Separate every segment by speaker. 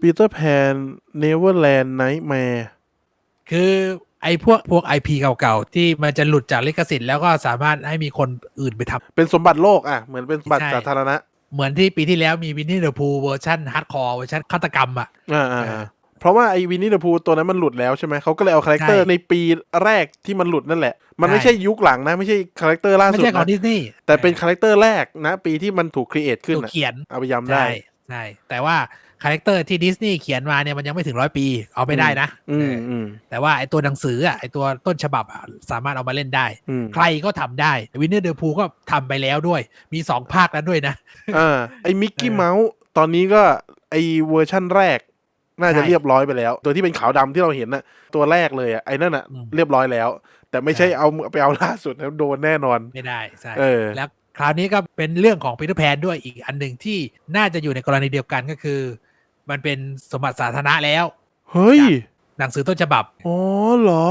Speaker 1: ปีเตอร์แพนเนเวอร์แลนด์ไนท์แมร์
Speaker 2: คือไอ้พวกพวกไอพีเก่าๆ ที่มันจะหลุดจากลิขสิทธิ์แล้วก็สามารถให้มีคนอื่นไปทำ
Speaker 1: เป็นสมบัติโลกอะ เหมือนเป็นสมบัติ
Speaker 2: ใช่
Speaker 1: สาธารณะ
Speaker 2: เหมือนที่ปีที่แล้วมีวินนี่เดอะพูเวอร์ชันฮาร์ดคอร์เวอร์ชันฆาตกรรมอะ
Speaker 1: อ่าอ่า
Speaker 2: เออ
Speaker 1: อ่าเพราะว่าไอ้วินนี่เดอะพูตัวนั้นมันหลุดแล้วใช่ไหมเขาก็เลยเอาคาแรคเตอร์
Speaker 2: ใช่
Speaker 1: ในปีแรกที่มันหลุดนั่นแหละ มันไม่
Speaker 2: ใช่
Speaker 1: ใช่ยุคหลังนะ ไม่ใช่คาแรคเตอร์ล่า
Speaker 2: ไม่
Speaker 1: สุด
Speaker 2: ใช่ของ
Speaker 1: นะ
Speaker 2: ดิสนีย์
Speaker 1: แต่เป็นคาแรคเตอร์แรกนะ ปีที่มันถูกครีเอทขึ้น
Speaker 2: ถูก
Speaker 1: อะ
Speaker 2: เขียน
Speaker 1: เอาไปย้ำได้
Speaker 2: ใช่ใช่แต่ว่า คาแรคเตอร์ที่ดิสนีย์เขียนมาเนี่ยมันยังไม่ถึงร้อยปี เอาไม่ได้นะ
Speaker 1: อืม
Speaker 2: เออ
Speaker 1: อืม
Speaker 2: แต่ว่าไอตัวหนังสืออะไอตัวต้นฉบับอะสามารถเอามาเล่นได้
Speaker 1: อืม
Speaker 2: ใครก็ทำได้วินนี่เดอะพูก็ทำไปแล้วด้วย มีสองภาคแล้วด้วยนะ
Speaker 1: อ่าไอ้มิกกี้
Speaker 2: เออ
Speaker 1: เมาส์ตอนนี้ก็ไอ้เวอร์ชั่นแรก น่าจะ
Speaker 2: ใช่
Speaker 1: เรียบร้อยไปแล้ว ตัวที่เป็นขาวดำที่เราเห็นน่ะตัวแรกเลยอะไอ้นั่นอะ
Speaker 2: อืม
Speaker 1: เรียบร้อยแล้ว แต่ไม่ใช่
Speaker 2: ใช่
Speaker 1: เอาไปเอาล่าสุดนะโดนแน่นอน
Speaker 2: ไม่ได้ใช่
Speaker 1: เออ
Speaker 2: แล้วคราวนี้ก็เป็นเรื่องของปีเตอร์แพนด้วยอีกอันหนึ่งที่น่าจะอยู่ในกรณีเดียวกันก็คือ มันเป็นสมบัติสาธารณะแล้ว
Speaker 1: เฮ้ย
Speaker 2: หนังสือต้นฉบับ
Speaker 1: อ๋อเหรอ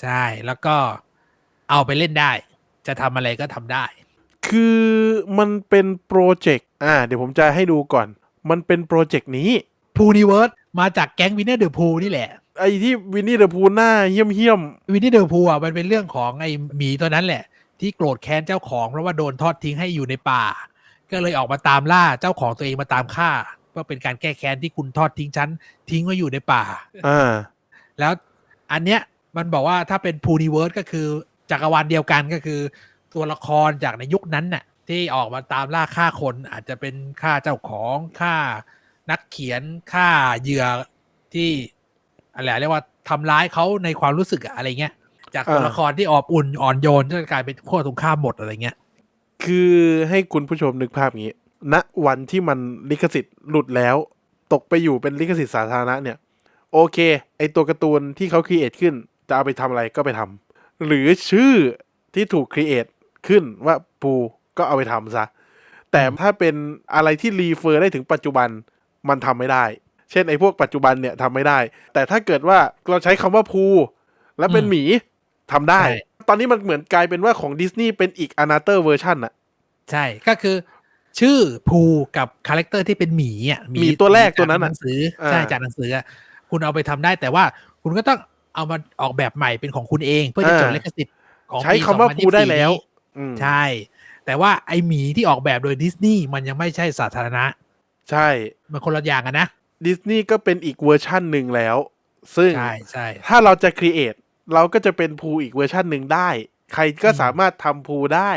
Speaker 2: ใช่ แล้วก็เอาไปเล่นได้ จะทำอะไรก็ทำได้
Speaker 1: คือมันเป็นโปรเจกต์ อ่า เดี๋ยวผมจะให้ดูก่อน มันเป็นโปรเจกต์นี้
Speaker 2: พูนิเวิร์สมาจากแก๊งวินเนอร์เดอะพูนี่แหละ
Speaker 1: ไอ้ที่วินนี่เดอะพูหน้าเหี้ยมเหี้ยม
Speaker 2: วินนี่เดอะพูอะมันเป็นเรื่องของไอ้หมีตัวนั้นแหละ ที่โกรธแค้นเจ้าของเพราะว่าโดนทอดทิ้งให้อยู่ในป่า ก็เลยออกมาตามล่าเจ้าของตัวเองมาตามฆ่า เพื่อเป็นการแก้แค้นที่คุณทอดทิ้งฉันทิ้งไว้อยู่ในป่า
Speaker 1: ๆอ่า
Speaker 2: แล้วอันเนี้ยมันบอกว่าถ้าเป็นพูนิเวิร์สก็คือจักรวาลเดียวกันก็คือตัวละครจากในยุคนั้นน่ะที่ออกมาตามล่าฆ่าคนอาจจะเป็นฆ่าเจ้าของฆ่านักเขียนฆ่าเหยื่อที่อะไรเรียกว่าทำร้ายเขาในความรู้สึกอะอะไรเงี้ย จากตัว
Speaker 1: อ่า
Speaker 2: ละครที่อบอุ่นอ่อนโยนก็กลายเป็นขั้วตรงข้ามหมดอะไรเงี้ย
Speaker 1: คือให้คุณผู้ชมนึกภาพอย่างนี้ ณวันที่มันลิขสิทธิ์หลุดแล้ว ตกไปอยู่เป็นลิขสิทธิ์สาธารณะเนี่ย โอเค ไอตัวการ์ตูนที่เขาครีเอทขึ้น จะเอาไปทำอะไรก็ไปทำหรือชื่อที่ถูกครีเอทขึ้นว่าปูก็เอาไปทำซะ แต่ถ้าเป็นอะไรที่รีเฟอร์ได้ถึงปัจจุบันมันทำไม่ได้ เช่นไอพวกปัจจุบันเนี่ยทำไม่ได้ แต่ถ้าเกิดว่าเราใช้คำว่าภูและเป็น
Speaker 2: อืม
Speaker 1: หมีทำได้
Speaker 2: ใช่
Speaker 1: ตอนนี้มันเหมือนกลายเป็นว่าของดิสนีย์เป็นอีกอนาเตอร์เวอร์ชันอะ
Speaker 2: ใช่ ก็คือ ชื่อพูกับคาแรคเตอร์ที่เป็นหมีอะ
Speaker 1: หมีตัวแรกตัวนั้น
Speaker 2: ห
Speaker 1: อะ
Speaker 2: นังสือ
Speaker 1: อ่า
Speaker 2: ใช่จากหนังสืออะคุณเอาไปทำได้แต่ว่าคุณก็ต้องเอามาออกแบบใหม่เป็นของคุณเอง เพื่อจะจดลิขสิทธิ์ของ
Speaker 1: ใช้
Speaker 2: ปี
Speaker 1: คำว่า
Speaker 2: 2024
Speaker 1: ภูได้แล้ว
Speaker 2: นี้
Speaker 1: อืม
Speaker 2: ใช่ แต่ว่าไอหมีที่ออกแบบโดยดิสนีย์มันยังไม่ใช่สาธารณะ
Speaker 1: ใช่
Speaker 2: มันคนละอย่างกันนะ
Speaker 1: ดิสนีย์ก็เป็นอีกเวอร์ชันหนึ่งแล้ว ซึ่ง
Speaker 2: ใช่ใช่
Speaker 1: ถ้าเราจะครีเอทเราก็จะเป็นภูอีกเวอร์ชันหนึ่งได้ ใครก็
Speaker 2: อืม
Speaker 1: สามารถทำภูได้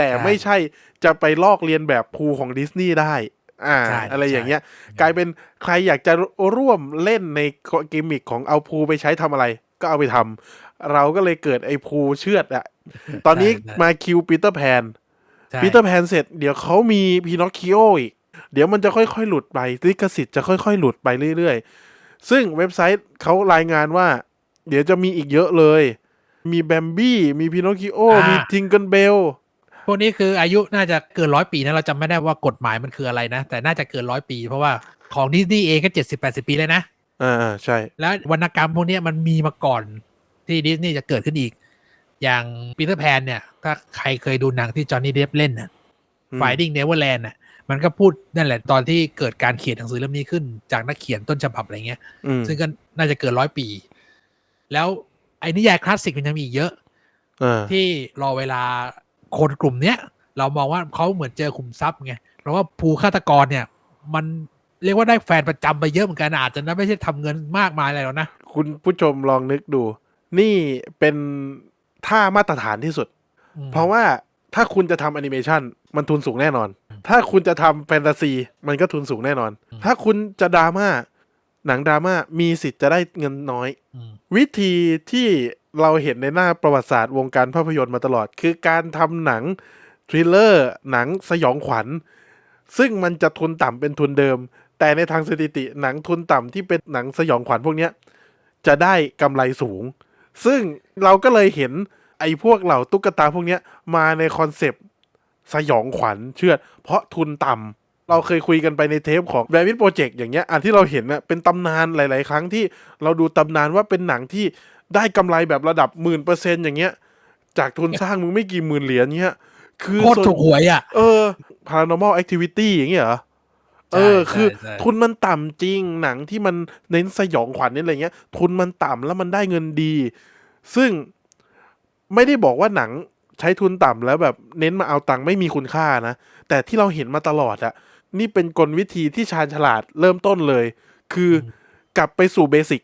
Speaker 1: แต่
Speaker 2: ใช่
Speaker 1: ไม่ใช่จะไปลอกเลียนแบบภูของดิสนีย์ได้ อ่า
Speaker 2: ใช่
Speaker 1: อะไรอย่างเงี้ย
Speaker 2: ใช่
Speaker 1: กลายเป็นใครอยากจะร่วมเล่นในกิมมิคของเอาภูไปใช้ทำอะไร ก็เอาไปทำเราก็เลยเกิดไอ้ภูเชือดอะตอนนี้
Speaker 2: ใช่
Speaker 1: มาคิวปีเตอร์แพน
Speaker 2: ใช่
Speaker 1: ปีเตอร์แพนเสร็จเดี๋ยวเขามีพีนอคคิโออีก เดี๋ยวมันจะค่อยๆ หลุดไปลิขสิทธิ์จะค่อยๆ หลุดไปเรื่อยๆ ซึ่งเว็บไซต์เขารายงานว่า เดี๋ยวจะมีอีกเยอะเลย มีแบมบี้ มีพีนอคคิโอ
Speaker 2: อ่ามี
Speaker 1: มีทิงเกิลเบล
Speaker 2: พวกนี้คืออายุน่าจะเกินร้อยปีนะเราจำไม่ได้ว่ากฎหมายมันคืออะไรนะ แต่น่าจะเกินร้อยปี เพราะว่าของดิสนีย์เองก็เจ็ดสิบแปดสิบปีเลยนะ
Speaker 1: อ่าๆใช่
Speaker 2: แล้ววรรณกรรมพวกเนี้ยมันมีมาก่อนที่ดิสนีย์จะเกิดขึ้นอีก อย่างปีเตอร์แพนเนี่ย ถ้าใครเคยดูหนังที่จอห์นนี่เดฟเล่นน่ะ
Speaker 1: อืม
Speaker 2: Finding Neverland น่ะมันก็พูดนั่นแหละตอนที่เกิดการเขียนหนังสือเล่มนี้ขึ้น จากนักเขียนต้นฉบับอะไรเงี้ย
Speaker 1: อืม
Speaker 2: ซึ่งก็น่าจะเกินร้อยปี แล้วไอ้นิยายคลาสสิกมันยังมีอีกเยอะ
Speaker 1: อ่า
Speaker 2: ที่รอเวลา คนกลุ่มเนี้ยเรามองว่าเขาเหมือนเจอขุมทรัพย์ไงเพราะว่าภูฆาตกรเนี่ย มันเรียกว่าได้แฟนประจำไปเยอะเหมือนกันนะอาจจะไม่ใช่ทำเงินมากมายอะไรหรอกนะ
Speaker 1: คุณผู้ชมลองนึกดู นี่เป็นท่ามาตรฐานที่สุด
Speaker 2: อืม
Speaker 1: เพราะว่าถ้าคุณจะทำแอนิเมชันมันทุนสูงแน่นอน ถ้าคุณจะทำแฟนตาซี มันก็ทุนสูงแน่นอน ถ้าคุณจะดราม่า หนังดราม่ามีสิทธิ์จะได้เงินน้อย
Speaker 2: อืม
Speaker 1: วิธีที่เราเห็นในหน้าประวัติศาสตร์วงการภาพยนตร์มาตลอด คือการทำหนังทริลเลอร์หนังสยองขวัญ ซึ่งมันจะทุนต่ำเป็นทุนเดิม แต่ในทางสถิติหนังทุนต่ำที่เป็นหนังสยองขวัญพวกเนี้ยจะได้กำไรสูง ซึ่งเราก็เลยเห็นไอ้พวกเหล่าตุ๊กตาพวกเนี้ยมาในคอนเซปต์สยองขวัญเชื่อดเพราะทุนต่ำ เราเคยคุยกันไปในเทปของแบวิดโปรเจกต์อย่างเงี้ยอันที่เราเห็นน่ะเป็นตำนานหลาย ๆ ครั้งที่เราดูตำนานว่าเป็นหนังที่ได้กำไรแบบระดับหมื่นเปอร์เซ็นต์อย่างเงี้ย จากทุนสร้างมึงไม่กี่หมื่นเหรียญเงี้ย คือ
Speaker 2: โคตรถูกหวยอะ
Speaker 1: เออ paranormal activity อย่างเงี้ยเหรอเออ
Speaker 2: ใช่
Speaker 1: คือ
Speaker 2: ใช่
Speaker 1: ทุนมันต่ำจริงหนังที่มันเน้นสยองขวัญนี่อะไรเงี้ย ทุนมันต่ำแล้วมันได้เงินดี ซึ่งไม่ได้บอกว่าหนังใช้ทุนต่ำแล้วแบบเน้นมาเอาตังค์ไม่มีคุณค่านะ แต่ที่เราเห็นมาตลอดอะ นี่เป็นกลวิธีที่ชาญฉลาดเริ่มต้นเลย คือกลับไปสู่เบสิก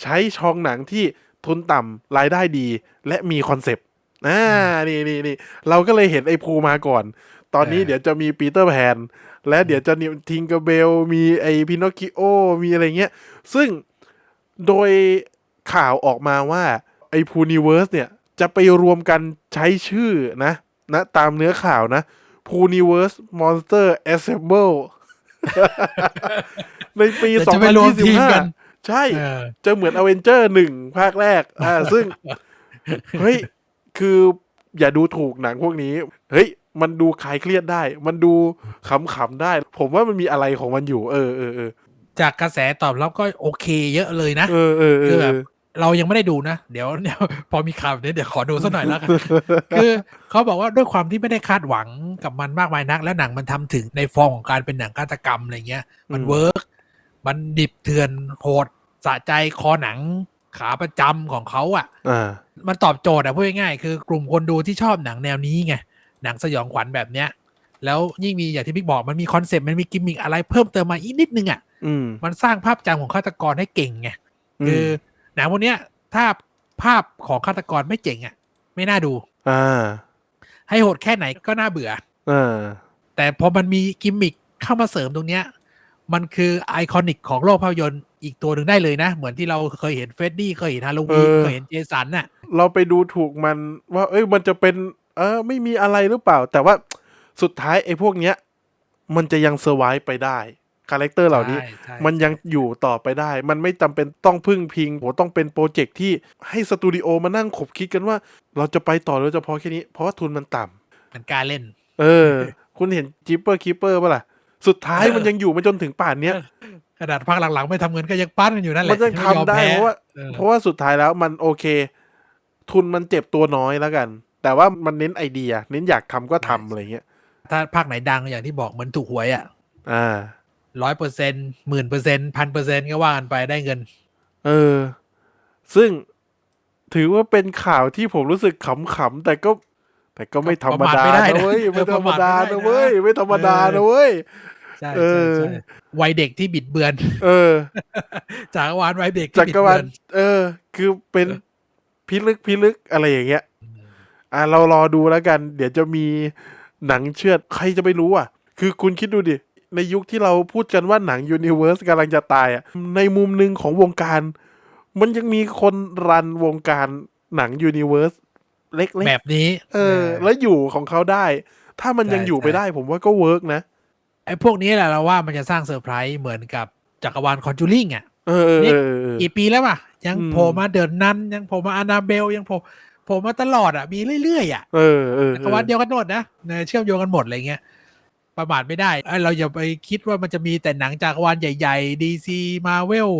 Speaker 1: ใช้ช่องหนังที่ทุนต่ำรายได้ดี และมีคอนเซปต์อ่านี่นี่นี่เราก็เลยเห็นไอ้ภูมาก่อน ตอนนี้
Speaker 2: เออ
Speaker 1: เดี๋ยวจะมีปีเตอร์แพน และเดี๋ยวจะมีทิงเกอร์เบล มีไอพินอคคิโอ มีอะไรเงี้ย ซึ่งโดยข่าวออกมาว่าไอพูนิเวิร์สเนี่ย จะไปรวมกันใช้ชื่อนะนะ ตามเนื้อข่าวนะ พูนิเวิร์สมอนสเตอร์แอสเซมเบิลในปี
Speaker 2: เดี๋ยวจะไปรวมทีมกัน
Speaker 1: 2025ใช่
Speaker 2: เออ
Speaker 1: จะเหมือนอเวนเจอร์หนึ่งภาคแรก อ่า ซึ่ง เฮ้ย คืออย่าดูถูกหนังพวกนี้ เฮ้ย มันดูคลายเครียดได้ มันดูขำๆได้ ผมว่ามันมีอะไรของมันอยู่ เออเออเออ
Speaker 2: จากกระแสตอบรับก็โอเคเยอะเลยนะ
Speaker 1: เออเออเอ
Speaker 2: คือ
Speaker 1: อ
Speaker 2: แบบ เรายังไม่ได้ดูนะ เดี๋ยวเดี๋ยวพอมีข่าวเนี้ยเดี๋ยวขอดูสักหน่อยแล้วกันคือเขาบอกว่าด้วยความที่ไม่ได้คาดหวังกับมันมากมายนัก แล้วหนังมันทำถึงในฟอร์มของการเป็นหนังฆาตกรรมอะไรเงี้ย มัน
Speaker 1: อืม
Speaker 2: เวิร์กมันดิบเถื่อนโหดสะใจคอหนังขาประจำของเขาอะ
Speaker 1: อ่า
Speaker 2: มันตอบโจทย์อะพูดง่ายๆคือกลุ่มคนดูที่ชอบหนังแนวนี้ไงหนังสยองขวัญแบบเนี้ยแล้วยิ่งมีอย่างที่พี่บอกมันมีคอนเซปต์มันมีกิมมิคอะไรเพิ่มเติมมาอีกนิดนึงอะ
Speaker 1: อืม
Speaker 2: มันสร้างภาพจำของฆาตกรให้เก่งไงคือ หนังพวกเนี้ย ถ้าภาพของฆาตกรไม่เจ๋งอะไม่น่าดู
Speaker 1: อ่า
Speaker 2: ให้โหดแค่ไหนก็น่าเบื่อ
Speaker 1: อ่า
Speaker 2: แต่พอมันมีกิมมิคเข้ามาเสริมตรงเนี้ย มันคือไอคอนิกของโลกภาพยนตร์อีกตัวหนึ่งได้เลยนะ เหมือนที่เราเคยเห็นเฟรดดี้เคยเห็นฮาโลวีน
Speaker 1: เออ
Speaker 2: เคยเห็นเจสันน่ะ
Speaker 1: เราไปดูถูกมันว่า เอ้ยมันจะเป็น เออไม่มีอะไรหรือเปล่า แต่ว่าสุดท้ายไอ้พวกเนี้ย มันจะยังเซอร์ไวไปได้ คาแรคเตอร์เหล่านี้
Speaker 2: ใช่ใช่
Speaker 1: มันยังอยู่ต่อไปได้ มันไม่จำเป็นต้องพึ่งพิงโหต้องเป็นโปรเจกต์ที่ให้สตูดิโอมานั่งขบคิดกันว่า เราจะไปต่อหรือจะพอแค่นี้ เพราะว่าทุนมันต่ำ
Speaker 2: มันกล้ารเล่น
Speaker 1: เออ คุณเห็นจิปเปอร์คิปเปอร์ป่ะล่ะ สุดท้ายมันยังอยู่มาจนถึงป่านเนี้ย
Speaker 2: ขนาดภาคหลังๆ ไม่ทำเงินก็ยังปั้นกันอยู่นั่นแห
Speaker 1: มั
Speaker 2: ละ
Speaker 1: นยังทำได้
Speaker 2: ม่ยอมแพ้
Speaker 1: เพราะว่า
Speaker 2: เออ
Speaker 1: เพราะว่าสุดท้ายแล้วมันโอเค ทุนมันเจ็บตัวน้อยแล้วกัน แต่ว่ามันเน้นไอเดีย เน้นอยากทำก็ทำอะไรเงี้ย
Speaker 2: ถ้าภาคไหนดังอย่างที่บอกเหมือนถูกหวยอะ
Speaker 1: อ่า
Speaker 2: ร้อยเปอร์เซ็นต์หมื่นเปอร์เซ็นต์พันเปอร์เซ็นต์ก็ว่ากันไปได้เงิน
Speaker 1: เออ ซึ่งถือว่าเป็นข่าวที่ผมรู้สึกขำๆแต่ก็แต่ก็ไม่ธรรมดา
Speaker 2: ประมาทไม่ได้
Speaker 1: นะ
Speaker 2: นะ
Speaker 1: เว้ย
Speaker 2: เออ
Speaker 1: ไม่ธรรมดา
Speaker 2: ประมาทไม่ได้
Speaker 1: นะ
Speaker 2: นะ
Speaker 1: เว้ยไม่ธรรมดา
Speaker 2: เออ
Speaker 1: นะเว้ย
Speaker 2: ใช่
Speaker 1: เอ
Speaker 2: ใช่
Speaker 1: อ
Speaker 2: ใช่วัยเด็กที่บิดเบือน
Speaker 1: เออ
Speaker 2: จากรวาลวัยเด็กที่
Speaker 1: จั
Speaker 2: บิด
Speaker 1: กรวา
Speaker 2: เบื
Speaker 1: ล
Speaker 2: อน
Speaker 1: เออ คือเป็นพิลึกพิลึกอะไรอย่างเงี้ยอะเรารอดูแล้วกัน เดี๋ยวจะมีหนังเชือดใครจะไปรู้อะ คือคุณคิดดูดิ ในยุคที่เราพูดกันว่าหนังยูนิเว r ร์สกำลังจะตายอะในมุมหนึ่งของวงการ มันยังมีคนรันวงการหนังยูนิเว r ร์สเล็ก
Speaker 2: แบบนี้
Speaker 1: ๆเออ แล้วอยู่ของเขาได้ ถ้ามันยัง
Speaker 2: ใช่
Speaker 1: อยู่ไป
Speaker 2: ใช่
Speaker 1: ได้ผมว่าก็เวิร์กนะ
Speaker 2: ไอ้พวกนี้แหละเราว่ามันจะสร้างเซอร์ไพรส์เหมือนกับจักรวาลคอนจูริงอะ
Speaker 1: เออเออ
Speaker 2: นี่
Speaker 1: เออเออ
Speaker 2: กี่ปีแล้วป่ะ ยัง
Speaker 1: อืม
Speaker 2: โผล่มาเดินนั้น ยังโผล่มาอานาเบล ยังโผล่โผล่มาตลอดอะ มีเรื่อยๆอะ
Speaker 1: เออเออ
Speaker 2: จักรวาลเดียวกันหมดนะเออเชื่อมโยงกันหมดอะไรเงี้ย ประมาทไม่ได้ไอ้เราอย่าไปคิดว่ามันจะมีแต่หนังจักรวาลใหญ่ๆดีซีมาเวล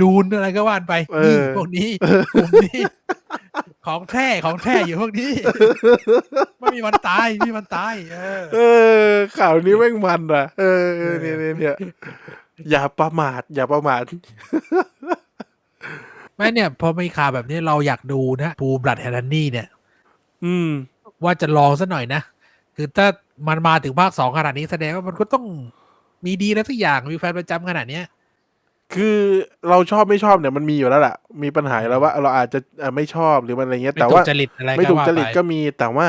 Speaker 2: ดูนอะไรก็ว่านไปนี่พวกนี้กลุ่มนี้ ของแท้ของแท้อยู่พวกนี้ ไม่มีวันตายไม่มีวันตาย เออ
Speaker 1: เออข่าวนี้แม่งมันอะ เออเออเนี่ยเนี่ยเนี่ยอย่าประมาท อย่าประมาท
Speaker 2: ไม่เนี่ยพอมีข่าวแบบนี้เราอยากดูนะภูบลัดแฮนนนี่เนี่ย
Speaker 1: อืม
Speaker 2: ว่าจะลองซะหน่อยนะ คือถ้ามันมาถึงภาคสองขนาดนี้แสดงว่ามันก็ต้องมีดีแล้วทุกอย่างมีแฟนประจำขนาดเนี้ย
Speaker 1: คือเราชอบไม่ชอบเนี่ยมันมีอยู่แล้วล่ะมีปัญหาอยู่แล้วว่าเราอาจจะอะไม่ชอบหรือมันอะไรเงี้ย
Speaker 2: ไม่
Speaker 1: แต่
Speaker 2: ถู
Speaker 1: ว่าก
Speaker 2: จริตอะไร
Speaker 1: ไม่ถูก
Speaker 2: ว่า
Speaker 1: จริต
Speaker 2: ไป
Speaker 1: ก็มีแต่ว่า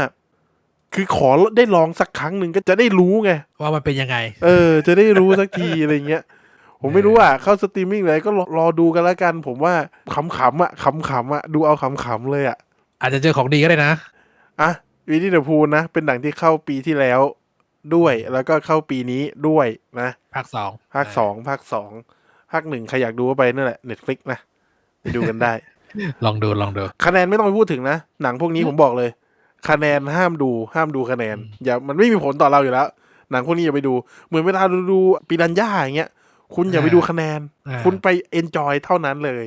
Speaker 1: คือขอได้ลองสักครั้งหนึ่งก็จะได้รู้ไง
Speaker 2: ว่ามันเป็นยังไง
Speaker 1: เออ จะได้รู้สักทีอะไรเงี้ยผมไม่รู้อะเข้าสตรีมมิ่งเลยก็รอรอดูกันแล้วกัน ผมว่าขำๆอะขำๆอะดูเอาขำๆเลยอะ
Speaker 2: อาจจะเจอของดีก็ได้นะ
Speaker 1: อะ วีดีเดอร์พูนะ เป็นหนังที่เข้าปีที่แล้วด้วย แล้วก็เข้าปีนี้ด้วยนะ
Speaker 2: ภาคสอง
Speaker 1: ภาคสองภาคสองภาคหนึ่งใครอยากดูก็ไปนั่นแหละเน็ตฟลิกนะไปดูกันได้
Speaker 2: ลองดูลองดู
Speaker 1: คะแนนไม่ต้องไปพูดถึงนะ หนังพวกนี้ผมบอกเลย คะแนนห้ามดูห้ามดูคะแนน
Speaker 2: อืม
Speaker 1: อย่ามันไม่มีผลต่อเราอยู่แล้ว หนังพวกนี้อย่าไปดู เหมือนเวลาเราดูปีดันย่าอย่างเงี้ยคุณอย่าไปดูคะแนน
Speaker 2: อ่า
Speaker 1: คุณไปเอนจอยเท่านั้นเลย